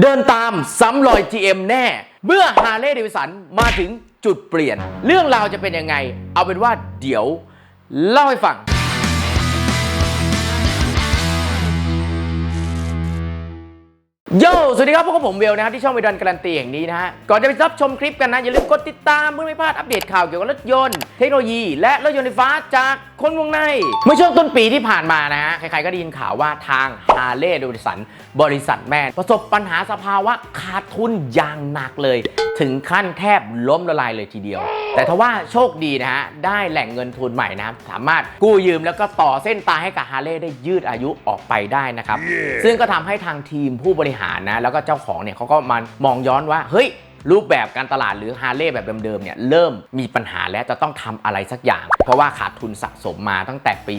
เดินตามซ้ำรอย GM แน่ เมื่อฮาร์เลย์เดวิสันมาถึงจุดเปลี่ยน เรื่องราวจะเป็นยังไง เอาเป็นว่าเดี๋ยวเล่าให้ฟัง โยสวัสดีครับพวกผมเวลนะครับที่ช่องวิดันการันตีแห่งนี้นะฮะ ก่อนจะไปรับชมคลิปกันนะ อย่าลืมกดติดตามเพื่อไม่พลาดอัปเดตข่าวเกี่ยวกับรถยนต์ เทคโนโลยี และรถยนต์ไฟฟ้าจากคนวงใน เมื่อช่วงต้นปีที่ผ่านมานะฮะ ใครๆก็ได้ยินข่าวว่าทางฮาร์เลย์ดวิสัน บริษัทแม่ ประสบปัญหาสภาวะขาดทุนอย่างหนักเลยถึงขั้นแทบล้มละลายเลยทีเดียว แต่ทว่าโชคดีนะฮะ ได้แหล่งเงินทุนใหม่นะครับสามารถกู้ยืมแล้วก็ต่อเส้นตายให้กับฮาร์เลย์ได้ยืดอายุออกไปได้นะครับ ซึ่งก็ทำให้ทางทีมผู้บริหารนะ แล้วก็เจ้าของเนี่ยเขาก็มามองย้อนว่า เฮ้ย รูปแบบการตลาดหรือฮาร์เลย์แบบเดิมๆเนี่ยเริ่มมีปัญหาแล้วจะต้องทำอะไรสักอย่าง เพราะว่าขาดทุนสะสมมาตั้งแต่ปี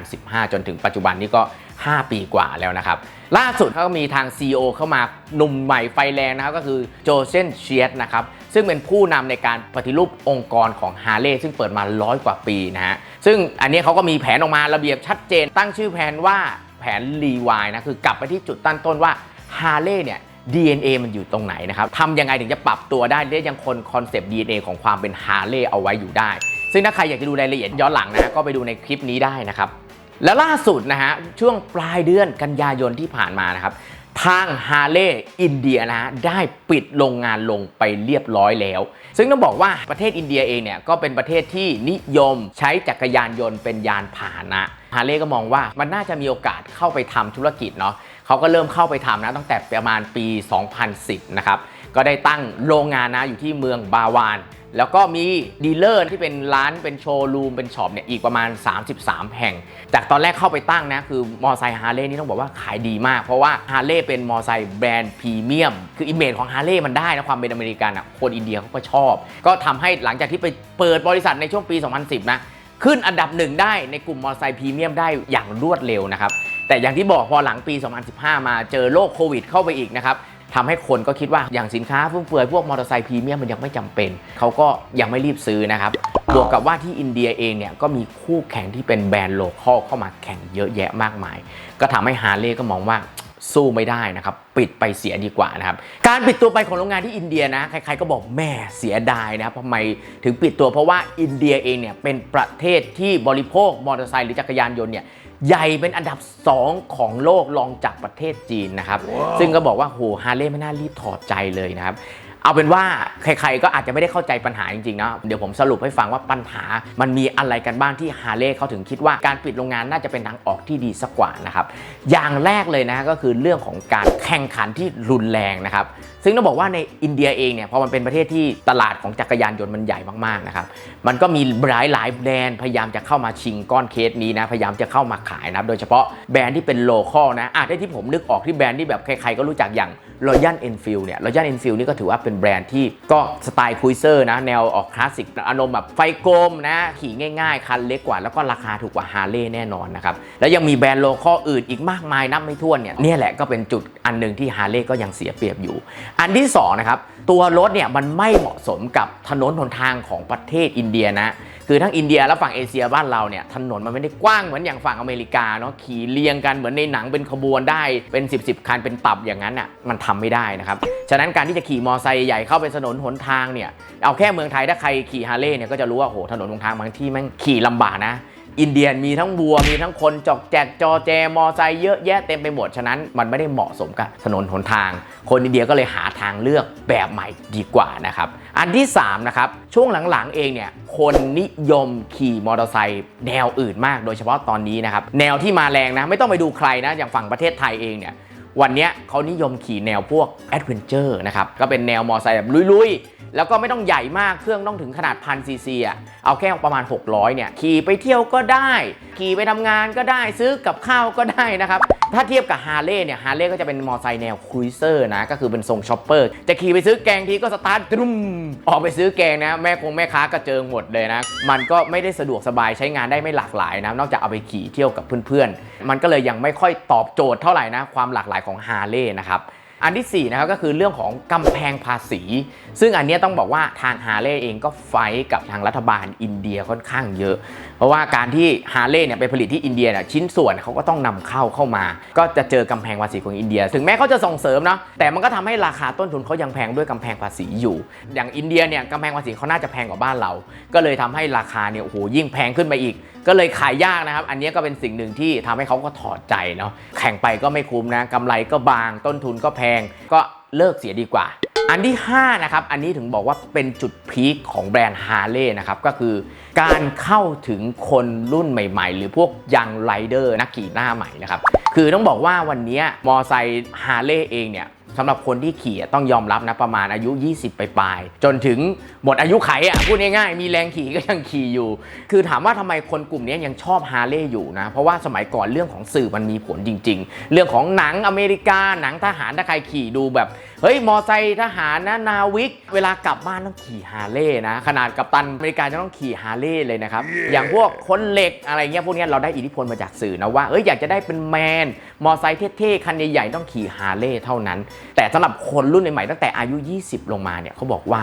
2015 จนถึงปัจจุบันนี้ก็ 5 ปีกว่าแล้วนะครับ ล่าสุดเขาก็มีทาง CEO เข้ามาหนุ่มใหม่ไฟแรงนะครับก็คือโจเซนเชียสนะครับซึ่งเป็นผู้นำในการปฏิรูปองค์กรของฮาร์เลย์ซึ่งเปิดมาร้อยกว่าปีนะฮะซึ่งอันนี้เขาก็มีแผนออกมาระเบียบชัดเจน ตั้งชื่อแผนว่าแผนรีวายนะคือกลับไปที่จุดตั้งต้นว่าฮาร์เลย์เนี่ย DNA มันอยู่ตรงไหนนะครับทำยังไงถึงจะปรับตัวได้และยังคนคอนเซปต์ DNA ของความเป็นฮาร์เลย์เอาไว้อยู่ได้ ซึ่งถ้าใครอยากจะดูรายละเอียดย้อนหลังนะก็ไปดูในคลิปนี้ได้นะครับและล่าสุดนะฮะช่วงปลายเดือนกันยายนที่ผ่านมานะครับทางฮาร์เลย์อินเดียนะได้ปิดโรงงานลงไปเรียบร้อยแล้ว ซึ่งต้องบอกว่าประเทศอินเดียเองเนี่ยก็เป็นประเทศที่นิยมใช้จักรยานยนต์เป็นยานพาหนะฮาร์เลย์ก็มองว่ามันน่าจะมีโอกาสเข้าไปทำธุรกิจเนาะ เขาก็เริ่มเข้าไปทำนะตั้งแต่ประมาณปี 2010 นะครับ ก็ได้ตั้งโรงงานนะอยู่ที่เมืองบาวาน แล้วก็มีดีลเลอร์ที่เป็นร้านเป็นโชว์รูมเป็นช็อปเนี่ยอีกประมาณ 33 แห่ง จากตอนแรกเข้าไปตั้งนะ คือมอไซค์ฮาร์เลย์นี่ต้องบอกว่าขายดีมาก เพราะว่าฮาร์เลย์เป็นมอไซค์แบรนด์พรีเมียม คืออิมเมจของฮาร์เลย์มันได้นะความเป็นอเมริกันอะคนอินเดียเขาก็ชอบ ก็ทำให้หลังจากที่ไปเปิดบริษัทในช่วงปี 2010 นะขึ้นอันดับหนึ่งได้ในกลุ่มมอเตอร์ไซค์พรีเมียมได้อย่างรวดเร็วนะครับ แต่อย่างที่บอกพอหลังปี 2015 มาเจอโรคโควิดเข้าไปอีกนะครับทำให้คนก็คิดว่าอย่างสินค้าฟุ่มเฟือยพวกมอเตอร์ไซค์พรีเมียมมันยังไม่จำเป็น เขาก็ยังไม่รีบซื้อนะครับ บวกกับว่าที่อินเดียเองเนี่ยก็มีคู่แข่งที่เป็นแบรนด์โลคอลเข้ามาแข่งเยอะแยะมากมาย ก็ทำให้ฮาร์เลย์ก็มองว่าสู้ไม่ได้นะครับปิดไปเสียดีกว่านะครับการปิดตัวไปของโรงงานที่อินเดียนะใครๆก็บอกแม่เสียดายนะครับทำไมถึงปิดตัวเพราะว่าอินเดียเองเนี่ยเป็นประเทศที่บริโภคมอเตอร์ไซค์หรือจักรยานยนต์เนี่ย ใหญ่เป็นอันดับ 2 ของโลกรองจากประเทศจีนนะครับ ซึ่งก็บอกว่าโหฮาร์เลย์ไม่น่ารีบถอดใจเลยนะครับเอาเป็นว่าใครๆก็อาจจะไม่ได้เข้าใจปัญหาจริงๆนะเดี๋ยวผมสรุปให้ฟังว่าปัญหามันมีอะไรกันบ้างที่ฮาร์เลย์เขาถึงคิดว่าการปิดโรงงานน่าจะเป็นทางออกที่ดีสักกว่านะครับอย่างแรกเลยนะก็คือเรื่องของการแข่งขันที่รุนแรงนะครับ ซึ่งต้องบอกว่าในอินเดียเองเนี่ยพอมันเป็นประเทศที่ตลาดของจักรยานยนต์มันใหญ่มากๆนะครับมันก็มีหลายหลายๆแบรนด์พยายามจะเข้ามาชิงก้อนเคสนี้นะพยายามจะเข้ามาขายนะโดยเฉพาะแบรนด์ที่เป็นโลคอลนะอะได้ที่ผมนึกออกที่แบรนด์ที่แบบใครๆก็รู้จักอย่าง Royal Enfield เนี่ย Royal Enfield นี่ก็ถือว่าเป็นแบรนด์ที่ก็สไตล์คุยเซอร์นะแนวออกคลาสสิกอารมณ์แบบไฟกลมนะขี่ง่ายๆ คันเล็กกว่า แล้วก็ราคาถูกกว่าฮาร์เลย์แน่นอนนะครับแล้วยังมีแบรนด์โลคอลอื่นอีกมากมายนับไม่ถ้วนเนี่ยนี่แหละก็เป็นจุดอันหนึ่งที่ฮาร์เลย์ก็ยังเสียเปรียบอยู่อันที่สองนะครับตัวรถเนี่ยมันไม่เหมาะสมกับถนนหนทางของประเทศอินเดียนะคือทั้งอินเดียและฝั่งเอเชียบ้านเราเนี่ยถนนมันไม่ได้กว้างเหมือนอย่างฝั่งอเมริกาเนาะขี่เรียงกันเหมือนในหนังเป็นขบวนได้เป็น 10บสคันเป็นตับอย่างนั้นอะมันทำไม่ได้นะครับฉะนั้นการที่จะขี่มอไซค์ใหญ่เข้าไปถนนหนทางเนี่ยเอาแค่เมืองไทยถ้าใครขี่ฮาร์เลย์เนี่ยก็จะรู้ว่าโหถนนหนทางบางที่แม่งขี่ลำบากนะ อินเดียมีทั้งวัวมีทั้งคนจอกแจกจอแจมอไซค์เยอะแยะเต็มไปหมด ฉะนั้นมันไม่ได้เหมาะสมกับถนนหนทาง คนอินเดียก็เลยหาทางเลือกแบบใหม่ดีกว่านะครับ อันที่3นะครับช่วงหลังๆเองเนี่ยคนนิยมขี่มอเตอร์ไซค์แนวอื่นมาก โดยเฉพาะตอนนี้นะครับแนวที่มาแรงนะไม่ต้องไปดูใครนะอย่างฝั่งประเทศไทยเองเนี่ย วันนี้เขานิยมขี่แนวพวกแอดเวนเจอร์นะครับ ก็เป็นแนวมอเตอร์ไซค์แบบลุยๆ แล้วก็ไม่ต้องใหญ่มาก เครื่องต้องถึงขนาดพันซีซีอะ เอาแค่ประมาณ 600 เนี่ย ขี่ไปเที่ยวก็ได้ ขี่ไปทำงานก็ได้ ซื้อกับข้าวก็ได้นะครับ ถ้าเทียบกับฮาร์เลย์เนี่ย ฮาร์เลย์ก็จะเป็นมอเตอร์ไซค์แนวครูเซอร์นะ ก็คือเป็นทรงช็อปเปอร์ จะขี่ไปซื้อแกงทีก็สตาร์ทตรุมออกไปซื้อแกงนะ แม่คงแม่ค้ากระเจิงหมดเลยนะ มันก็ไม่ได้สะดวกสบายใช้งานได้ไม่หลากหลายนะ นอกจากเอาไปขี่เที่ยวกับเพื่อนๆ มันก็เลยยังไม่ค่อยตอบโจทย์เท่าไหร่นะ ความหลากหลายของฮาร์เลย์นะครับ อันที่4นะครับก็คือเรื่องของกำแพงภาษี ซึ่งอันนี้ต้องบอกว่าทางฮาเลย์เองก็ไฟกับทางรัฐบาลอินเดียค่อนข้างเยอะ เพราะว่าการที่ฮาเลย์เนี่ยไปผลิตที่อินเดียเนี่ยชิ้นส่วนเขาก็ต้องนำเข้าเข้ามา ก็จะเจอกำแพงภาษีของอินเดีย ถึงแม้เขาจะส่งเสริมเนาะแต่มันก็ทำให้ราคาต้นทุนเขายังแพงด้วยกำแพงภาษีอยู่ อย่างอินเดียเนี่ยกำแพงภาษีเขาน่าจะแพงกว่าบ้านเรา ก็เลยทำให้ราคาเนี่ยโอ้โหยิ่งแพงขึ้นไปอีก ก็เลยขายยากนะครับ อันนี้ก็เป็นสิ่งหนึ่งที่ทำให้เขาก็ถอดใจเนาะแข่งไปก็ไม่คุ้มนะกำไรก็บางต้นทุนก็แพงก็เลิกเสียดีกว่า อันที่ 5 นะครับ อันนี้ถึงบอกว่าเป็นจุดพีคของแบรนด์ฮาร์เลย์นะครับ ก็คือการเข้าถึงคนรุ่นใหม่ ๆ หรือพวกยังไรเดอร์นักขี่หน้าใหม่นะครับ คือต้องบอกว่าวันนี้มอไซค์ฮาร์เลย์เองเนี่ย สำหรับคนที่ขี่อะต้องยอมรับนะประมาณอายุ 20 ไปปลายๆจนถึงหมดอายุไขอะพูดง่ายๆ มีแรงขี่ก็ยังขี่อยู่ คือถามว่าทำไมคนกลุ่มนี้ยังชอบฮาร์เลย์อยู่นะ เพราะว่าสมัยก่อนเรื่องของสื่อมันมีผลจริง ๆ เรื่องของหนังอเมริกาหนังทหารถ้าใครขี่ดูแบบ เฮ้ย มอไซค์ทหารนะนาวิก เวลากลับบ้านต้องขี่ฮาร์เลย์นะ ขนาดกัปตันอเมริกาจะต้องขี่ฮาร์เลย์เลยนะครับอย่างพวกคนเหล็กอะไรเงี้ยพวกเนี้ยเราได้อิทธิพลมาจากสื่อนะว่าเอ้ยอยากจะได้เป็นแมนมอไซค์เท่ๆคันใหญ่ๆต้องขี่ฮาร์เลย์เท่านั้นแต่สำหรับคนรุ่นใหม่ๆตั้งแต่อายุ 20 ลงมาเนี่ยเขาบอกว่า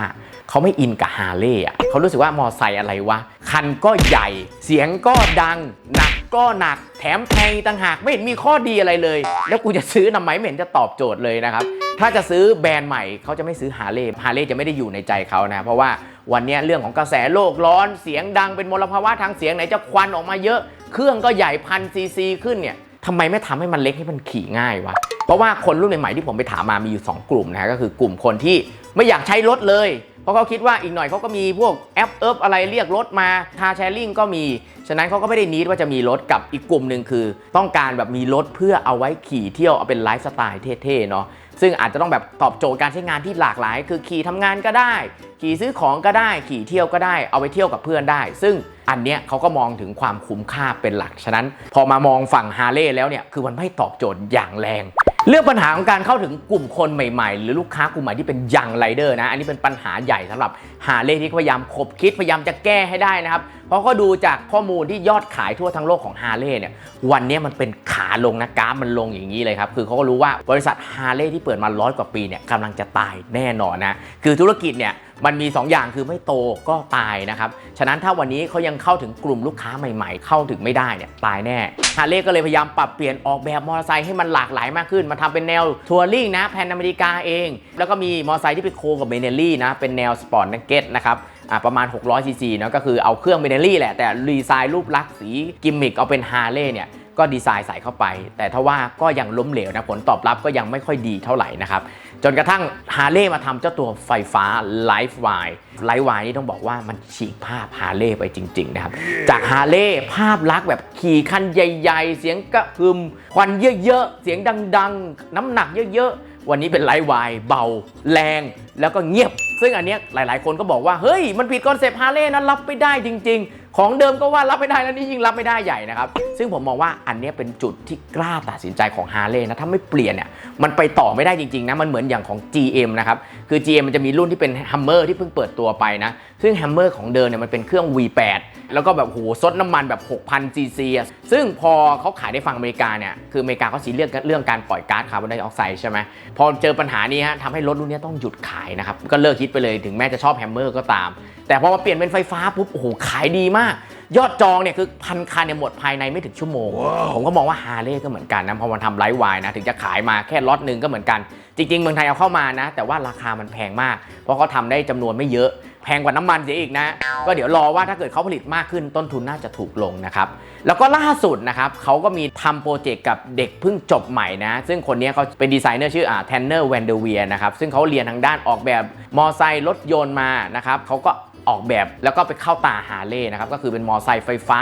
เขาไม่อินกับฮาร์เลย์อะเขารู้สึกว่ามอไซค์อะไรวะ คันก็ใหญ่ เสียงก็ดัง หนักก็หนัก แถมแพงต่างหาก ไม่เห็นมีข้อดีอะไรเลย แล้วกูจะซื้อทำไมไม่เห็นจะตอบโจทย์เลยนะครับ ถ้าจะซื้อแบรนด์ใหม่เขาจะไม่ซื้อฮาร์เลย์ฮาร์เลย์จะไม่ได้อยู่ในใจเขานะ เพราะว่าวันนี้เรื่องของกระแสโลกร้อน เสียงดังเป็นมลภาวะทางเสียงไหนจะควันออกมาเยอะ เครื่องก็ใหญ่พันซีซีขึ้นเนี่ย ทำไมไม่ทำให้มันเล็กให้มันขี่ง่ายวะ เพราะว่าคนรุ่นใหม่ๆที่ผมไปถามมามีอยู่ 2 กลุ่มนะก็คือกลุ่มคนที่ไม่อยากใช้รถเลย เพราะเขาคิดว่าอีกหน่อยเขาก็มีพวกแอปเอิบอะไรเรียกรถมาคาแชร์ลิงก็มี ฉะนั้นเขาก็ไม่ได้นิดว่าจะมีรถกับอีกกลุ่มหนึ่งคือ ต้องการแบบมีรถเพื่อเอาไว้ขี่เที่ยวเอาเป็นไลฟ์สไตล์เท่ๆเนาะซึ่งอาจจะต้องแบบตอบโจทย์การใช้งานที่หลากหลาย คือขี่ทำงานก็ได้ ขี่ซื้อของก็ได้ ขี่เที่ยวก็ได้ เอาไปเที่ยวกับเพื่อนได้ ซึ่ง อันเนี้ยเขาก็มองถึงความคุ้มค่าเป็นหลัก ฉะนั้น พอมามองฝั่งฮาร์เลย์แล้วเนี่ยคือมันไม่ตอบโจทย์อย่างแรงเรื่องปัญหาของการเข้าถึงกลุ่มคนใหม่ๆ หรือลูกค้ากลุ่มใหม่ที่เป็นยังไรเดอร์นะ อันนี้เป็นปัญหาใหญ่สำหรับฮาร์เลย์ที่พยายามคบคิดพยายามจะแก้ให้ได้นะครับ เพราะก็ดูจากข้อมูลที่ยอดขายทั่วทั้งโลกของฮาร์เลย์เนี่ยวันนี้มันเป็นขาลงนะกราฟมันลงอย่างนี้เลยครับ คือเขาก็รู้ว่าบริษัทฮาร์เลย์ที่เปิดมาร้อยกว่าปีเนี่ยกำลังจะตายแน่นอนนะคือธุรกิจเนี่ยมันมี 2 อย่างคือไม่โตก็ตายนะครับ ฉะนั้นถ้าวันนี้เขายังเข้าถึงกลุ่มลูกค้าใหม่ ๆ เข้าถึงไม่ได้เนี่ยตายแน่ฮาร์เลย์ก็เลยพยายามปรับเปลี่ยนออกแบบมอเตอร์ไซค์ให้มันหลากหลายมากขึ้นมาทำเป็นแนวทัวริงนะแพนอเมริกาเอง แล้วก็มีมอเตอร์ไซค์ที่ไปโคกับเบเนลลี่นะเป็นแนวสปอร์ตนักเก็ตนะครับประมาณ 600 ซีซีเนาะก็คือเอาเครื่องเบเนลลี่แหละ แต่รีไซน์รูปลักษณ์สีกิมมิคเอาเป็นฮาร์เลย์เนี่ยก็ดีไซน์ใส่เข้าไป แต่ถ้าว่าก็ยังล้มเหลวนะผลตอบรับก็ยังไม่ค่อยดีเท่าไหร่นะครับ จนกระทั่งฮาร์เลย์มาทำเจ้าตัวไฟฟ้า l i f e w i ไลฟ์วนี่ต้องบอกว่ามันฉีกภาพฮาร์เลย์ไปจริง ๆ นะครับ จากฮาร์เลย์ภาพลักษณ์แบบขี่คันใหญ่ ๆ เสียงกระหึ่มควันเยอะๆ เสียงดัง ๆ น้ำหนักเยอะๆวันนี้เป็นไลฟ์วเบา แรง แล้วก็เงียบ ซึ่งอันเนี้ยหลาย ๆ คนก็บอกว่า เฮ้ย มันผิดคอนเซปต์ฮาร์เลย์นะรับไม่ได้จริง ๆ ของเดิมก็ว่ารับไม่ได้แล้วนี่ยิ่งรับไม่ได้ใหญ่นะครับ ซึ่งผมมองว่าอันนี้เป็นจุดที่กล้าตัดสินใจของฮาร์เลย์นะถ้าไม่เปลี่ยนเนี่ยมันไปต่อไม่ได้จริงๆนะมันเหมือนอย่างของ GM นะครับคือ GM มันจะมีรุ่นที่เป็น Hammer ที่เพิ่งเปิดตัวไปนะซึ่ง Hammer ของเดิมเนี่ยมันเป็นเครื่อง V8 แล้วก็แบบโหซดน้ำมันแบบ 6,000ซีซีอะซึ่งพอเขาขายได้ฝั่งอเมริกาเนี่ยคืออเมริกาเขาซีเรียสเรื่องการปล่อยก๊าซคาร์บอนไดออกไซด์ใช่ไหมพอเจอปัญหานี้ฮะทำให้รถรุ่นนี้ต้องหยุดขายนะครับก็เลิกคิดไปเลยถึงแม้จะชอบแฮมเมอร์ก็ตาม แต่พอมาเปลี่ยนเป็นไฟฟ้าปุ๊บโอ้โหขายดีมาก ยอดจองเนี่ยคือพันคันเนี่ยหมดภายในไม่ถึงชั่วโมง ผมก็มองว่าฮาร์เลย์ก็เหมือนกันนะพอมันทำไลฟ์วน์นะถึงจะขายมาแค่ล็อตหนึ่งก็เหมือนกัน จริง ๆ เมืองไทยเอาเข้ามานะ แต่ว่าราคามันแพงมาก เพราะเขาทำได้จำนวนไม่เยอะแพงกว่าน้ำมันเสียอีกนะ ก็เดี๋ยวรอว่าถ้าเกิดเขาผลิตมากขึ้นต้นทุนน่าจะถูกลงนะครับ แล้วก็ล่าสุดนะครับเขาก็มีทำโปรเจกต์กับเด็กเพิ่งจบใหม่นะ ซึ่งคนนี้เขาเป็นดีไซเนอร์ชื่ออ่าแทนเนอร์แวนเดเวียนะครับ ซึ่งเขาเรียนทางด้านออกแบบมอไซค์รถยนต์มานะครับเขาก็ ออกแบบแล้วก็ไปเข้าตาฮาร์เลย์นะครับก็คือเป็นมอไซค์ไฟฟ้า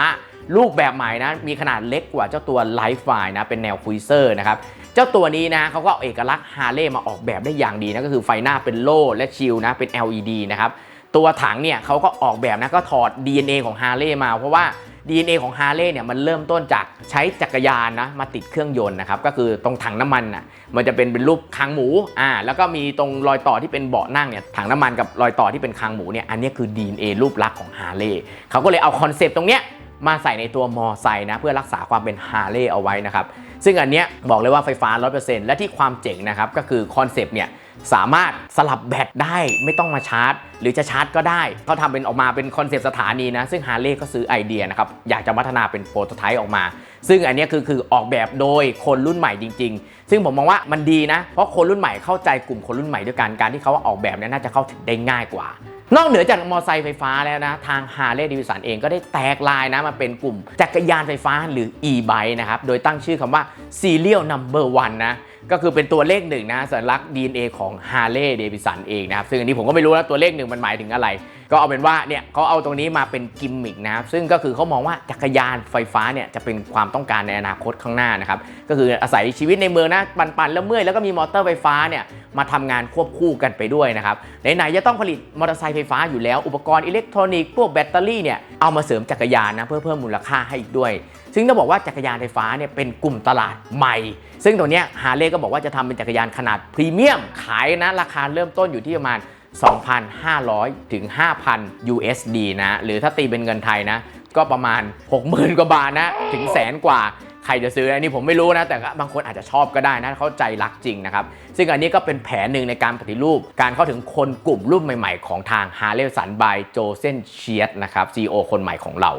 รูปแบบใหม่นะมีขนาดเล็กกว่าเจ้าตัวไลฟ์ไฟนะเป็นแนวคุยเซอร์นะครับเจ้าตัวนี้นะเขาก็เอาเอกลักษณ์ฮาร์เลย์มาออกแบบได้อย่างดีนะก็คือไฟหน้าเป็นโล่และชิลนะเป็น LED นะครับตัวถังเนี่ยเขาก็ออกแบบนะก็ถอด DNA ของฮาร์เลย์มาเพราะว่า DNA ของฮาร์เลย์เนี่ยมันเริ่มต้นจากใช้จักรยานนะมาติดเครื่องยนต์นะครับก็คือตรงถังน้ำมันน่ะมันจะเป็นเป็นรูปคางหมูอ่าแล้วก็มีตรงรอยต่อที่เป็นเบาะนั่งเนี่ยถังน้ำมันกับรอยต่อที่เป็นคางหมูเนี่ยอันนี้คือ DNA รูปลักษณ์ของฮาร์เลย์เขาก็เลยเอาคอนเซปต์ตรงเนี้ยมาใส่ในตัวมอไซค์นะเพื่อรักษาความเป็นฮาร์เลย์เอาไว้นะครับซึ่งอันเนี้ยบอกเลยว่าไฟฟ้า 100%และที่ความเจ๋งนะครับก็คือคอนเซปต์เนี่ย สามารถสลับแบตได้ไม่ต้องมาชาร์จ หรือจะชาร์จก็ได้เขาทำเป็นออกมาเป็นคอนเซปต์สถานีนะ ซึ่งฮาร์เลย์ก็ซื้อไอเดียนะครับ อยากจะพัฒนาเป็นโปรโตไทป์ออกมา ซึ่งอันนี้คือคือออกแบบโดยคนรุ่นใหม่จริง ๆ ซึ่งผมมองว่ามันดีนะ เพราะคนรุ่นใหม่เข้าใจกลุ่มคนรุ่นใหม่ด้วยกันการที่เขาออกแบบเนี่ยน่าจะเข้าถึงได้ง่ายกว่านอกเหนือจากมอเตอร์ไซค์ไฟฟ้าแล้วนะ ทาง Harley Davidson เองก็ได้แตกลายนะ มาเป็นกลุ่มจักรยานไฟฟ้าหรือ e-bike นะครับ โดยตั้งชื่อคำว่า serial number one นะ ก็คือเป็นตัวเลขหนึ่งนะสัญลักษณ์ DNA ของฮาร์เลย์เดวิสันเองนะครับ ซึ่งอันนี้ผมก็ไม่รู้นะตัวเลขหนึ่งมันหมายถึงอะไร ก็เอาเป็นว่าเนี่ยเขาเอาตรงนี้มาเป็นกิมมิกนะครับซึ่งก็คือเขามองว่าจักรยานไฟฟ้าเนี่ยจะเป็นความต้องการในอนาคตข้างหน้านะครับก็คืออาศัยชีวิตในเมืองนะปันๆแล้วเมื่อยแล้วก็มีมอเตอร์ไฟฟ้าเนี่ยมาทำงานควบคู่กันไปด้วยนะครับไหนๆจะต้องผลิตมอเตอร์ไซค์ไฟฟ้าอยู่แล้วอุปกรณ์อิเล็กทรอนิกส์พวกแบตเตอรี่เนี่ยเอามาเสริมจักรยานนะเพื่อเพิ่มมูลค่าให้อีกด้วย ซึ่งต้องบอกว่าจักรยานไฟฟ้าเนี่ยเป็นกลุ่มตลาดใหม่ ซึ่งตัวเนี้ฮาร์เลย์ก็บอกว่าจะทำเป็นจักรยานขนาดพรีเมียมขายนะราคาเริ่มต้นอยู่ที่ประมาณ 2,500 ถึง 5,000 USD นะ หรือถ้าตีเป็นเงินไทยนะ ก็ประมาณ 60,000 กว่าบาทนะ ถึงแสนกว่าใครจะซื้ออันนี้ผมไม่รู้นะ แต่บางคนอาจจะชอบก็ได้นะเขาใจรักจริงนะครับ ซึ่งอันนี้ก็เป็นแผนหนึ่งในการปฏิรูป การเข้าถึงคนกลุ่มรุ่นใหม่ๆ ของทาง h a r l e y สันบายโจเซนเชียตนะครับ CEO คนใหม่ของเรา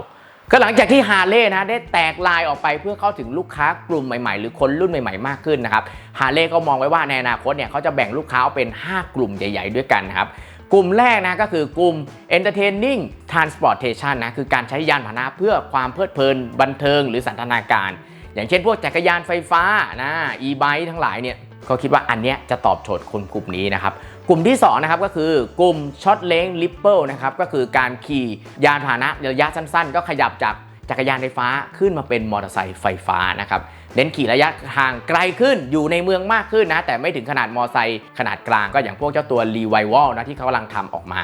ก็หลังจากที่ฮาร์เลย์นะได้แตกลายออกไปเพื่อเข้าถึงลูกค้ากลุ่มใหม่ๆ หรือคนรุ่นใหม่ๆ มากขึ้นนะครับฮาร์เลย์ก็มองไว้ว่าในอนาคตเนี่ยเขาจะแบ่งลูกค้าเป็น 5 กลุ่มใหญ่ ๆ ด้วยกันนะครับกลุ่มแรกนะก็คือกลุ่ม entertaining transportation นะคือการใช้ยานพาหนะเพื่อความเพลิดเพลินบันเทิงหรือสันทนาการ อย่างเช่นพวกจักรยานไฟฟ้านะ e-bike ทั้งหลายเนี่ยเขาคิดว่าอันเนี้ยจะตอบโจทย์คนกลุ่มนี้นะครับ กลุ่มที่2นะครับก็คือกลุ่มช็อตเลงลิปเปิลนะครับก็คือการขี่ยานพาหนะระยะสั้นๆ ก็ขยับจากจักรยานไฟฟ้าขึ้นมาเป็นมอเตอร์ไซค์ไฟฟ้านะครับเน้นขี่ระยะทางไกลขึ้นอยู่ในเมืองมากขึ้นนะ แต่ไม่ถึงขนาดมอเตอร์ไซค์ขนาดกลางก็อย่างพวกเจ้าตัวรีไววอลนะที่เขากำลังทำออกมา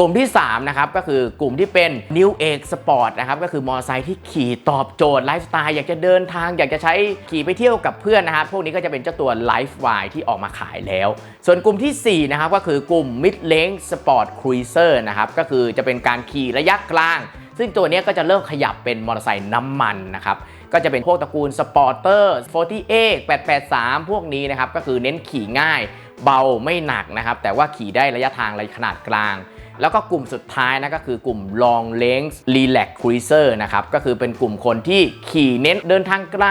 กลุ่มที่3นะครับก็คือกลุ่มที่เป็น New Age Sport นะครับก็คือมอเตอร์ไซค์ที่ขี่ตอบโจทย์ไลฟ์สไตล์อยากจะเดินทาง อยากจะใช้ขี่ไปเที่ยวกับเพื่อนนะครับพวกนี้ก็จะเป็นเจ้าตัว Life Y ที่ออกมาขายแล้ว ส่วนกลุ่มทีสี่4นะครับก็คือกลุ่ม Mid Range Sport Cruiser นะครับก็คือจะเป็นการขี่ระยะกลาง ซึ่งตัวนี้ก็จะเริ่มขยับเป็นมอเตอร์ไซค์น้ำมันนะครับก็จะเป็นพวกตระกูลสปอร์เตอร์48 883 พวกนี้นะครับก็คือเน้นขี่ง่าย เบาไม่หนักนะครับแต่ว่าขี่ได้ระยะทางระยะขนาดกลาง แล้วก็กลุ่มสุดท้ายนะก็คือกลุ่ม long range relax cruiser นะครับก็คือเป็นกลุ่มคนที่ขี่เน้นเดินทางไกล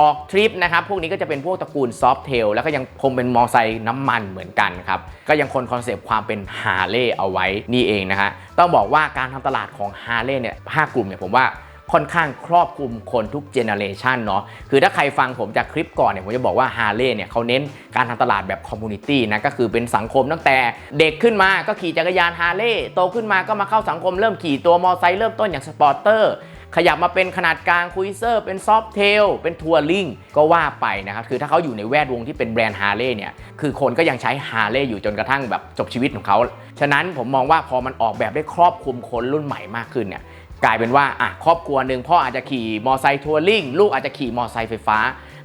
ออกทริปนะครับ พวกนี้ก็จะเป็นพวกตระกูล soft tail แล้วก็ยังคงเป็นมอไซค์น้ำมันเหมือนกันครับ ก็ยังคงคอนเซปต์ความเป็นฮาร์เลย์เอาไว้นี่เองนะฮะต้องบอกว่าการทำตลาดของฮาร์เลย์เนี่ยห้ากลุ่มเนี่ยผมว่า ค่อนข้างครอบคลุมคนทุกเจเนอเรชันเนาะคือถ้าใครฟังผมจากคลิปก่อนเนี่ยผมจะบอกว่าฮาร์เลย์เนี่ยเขาเน้นการทำตลาดแบบคอมมูนิตี้นะก็คือเป็นสังคมตั้งแต่เด็กขึ้นมาก็ขี่จักรยานฮาร์เลย์โตขึ้นมาก็มาเข้าสังคมเริ่มขี่ตัวมอไซค์เริ่มต้นอย่างสปอร์เตอร์ขยับมาเป็นขนาดกลางคุยเซอร์ เป็นซอฟเทล เป็นทัวริงก็ว่าไปนะครับ คือถ้าเขาอยู่ในแวดวงที่เป็นแบรนด์ฮาร์เลย์เนี่ย คือคนก็ยังใช้ฮาร์เลย์อยู่จนกระทั่งแบบจบชีวิตของเขา ฉะนั้นผมมองว่าพอมันออกแบบได้ครอบคลุมคนรุ่นใหม่มากขึ้นเนี่ย กลายเป็นว่าอะครอบครัวหนึ่งพ่ออาจจะขี่มอไซค์ทัวริงลูกอาจจะขี่มอไซค์ไฟฟ้า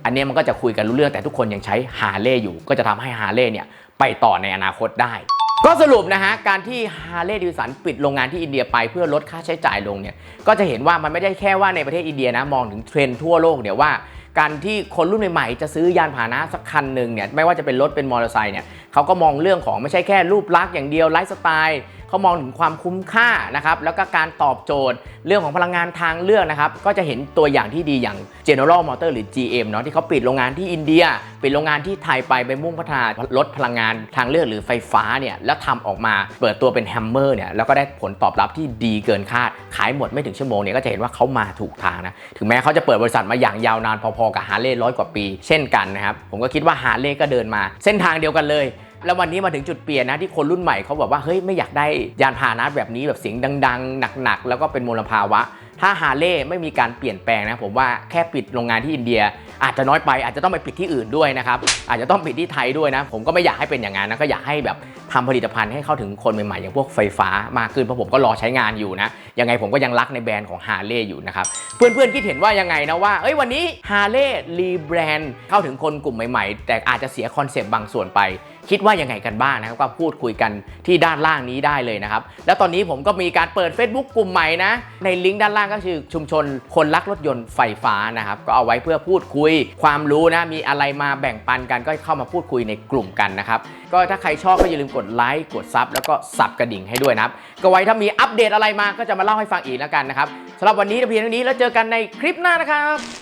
อันนี้มันก็จะคุยกันรู้เรื่องแต่ทุกคนยังใช้ฮาร์เลย์อยู่ ก็จะทำให้ฮาร์เลย์เนี่ยไปต่อในอนาคตได้ ก็สรุปนะฮะการที่ฮาร์เลย์ดิวสันปิดโรงงานที่อินเดียไปเพื่อลดค่าใช้จ่ายลงเนี่ยก็จะเห็นว่ามันไม่ได้แค่ว่าในประเทศอินเดียนะมองถึงเทรนทั่วโลกเนี่ยว่าการที่คนรุ่นใหม่ๆจะซื้อยานพาหนะสักคันหนึ่งเนี่ยไม่ว่าจะเป็นรถเป็นมอเตอร์ไซค์เนี่ย เขาก็มองเรื่องของไม่ใช่แค่รูปลักษณ์อย่างเดียวไลฟ์สไตล์เขามองถึงความคุ้มค่านะครับแล้วก็การตอบโจทย์เรื่องของพลังงานทางเลือกนะครับก็จะเห็นตัวอย่างที่ดีอย่าง General Motor หรือ GM เนาะที่เขาปิดโรงงานที่อินเดียปิดโรงงานที่ไทยไปไปมุ่งพัฒนารถพลังงานทางเลือกหรือไฟฟ้าเนี่ยแล้วทำออกมาเปิดตัวเป็นแฮมเมอร์เนี่ยแล้วก็ได้ผลตอบรับที่ดีเกินคาด ขายหมดไม่ถึงชั่วโมงเนี่ยก็จะเห็นว่าเขามาถูกทางนะถึงแม้เขาจะเปิดบริษัทมาอย่างยาวนานพอๆกับฮาร์เลย์ร้อยกว่าปี เช่นกันนะครับผมก็คิดว่าฮาร์เลย์ก็เดินมา เส้นทางเดียวกันเลย แล้ววันนี้มาถึงจุดเปลี่ยนนะที่คนรุ่นใหม่เขาบอกว่าเฮ้ยไม่อยากได้ยานพาหนะแบบนี้แบบเสียงดัง ๆ หนักๆ แล้วก็เป็นมลภาวะ ถ้าฮาร์เลย์ไม่มีการเปลี่ยนแปลงนะผมว่าแค่ปิดโรงงานที่อินเดีย อาจจะน้อยไปอาจจะต้องไปปิดที่อื่นด้วยนะครับอาจจะต้องปิดที่ไทยด้วยนะผมก็ไม่อยากให้เป็นอย่างนั้นนะก็อยากให้แบบทำผลิตภัณฑ์ให้เข้าถึงคนใหม่ๆอย่างพวกไฟฟ้ามากขึ้นเพราะผมก็รอใช้งานอยู่นะยังไงผมก็ยังรักในแบรนด์ของฮาร์เลย์อยู่นะครับเพื่อนๆคิดเห็นว่ายังไงนะว่าเอ้ยวันนี้ฮาร์เลย์รีแบรนด์เข้าถึงคนกลุ่มใหม่ๆ แต่อาจจะเสียคอนเซปต์บางส่วนไป คิดว่ายังไงกันบ้างนะครับก็พูดคุยกันที่ด้านล่างนี้ได้เลยนะครับ แล้วตอนนี้ผมก็มีการเปิด Facebook กลุ่มใหม่นะในลิงก์ด้านล่างก็คือชุมชนคนรักรถยนต์ไฟฟ้านะครับก็เอาไว้เพื่อพูดคุยความรู้นะมีอะไรมาแบ่งปันกันก็เข้ามาพูดคุยในกลุ่มกันนะครับก็ถ้าใครชอบก็อย่าลืมกดไลค์กดซับแล้วก็สับกระดิ่งให้ด้วยนะครับก็ไว้ถ้ามีอัปเดตอะไรมาก็จะมาเล่าให้ฟังอีกแล้วกันนะครับสำหรับวันนี้เพียงเท่านี้แล้วเจอกันในคลิปหน้านะครับ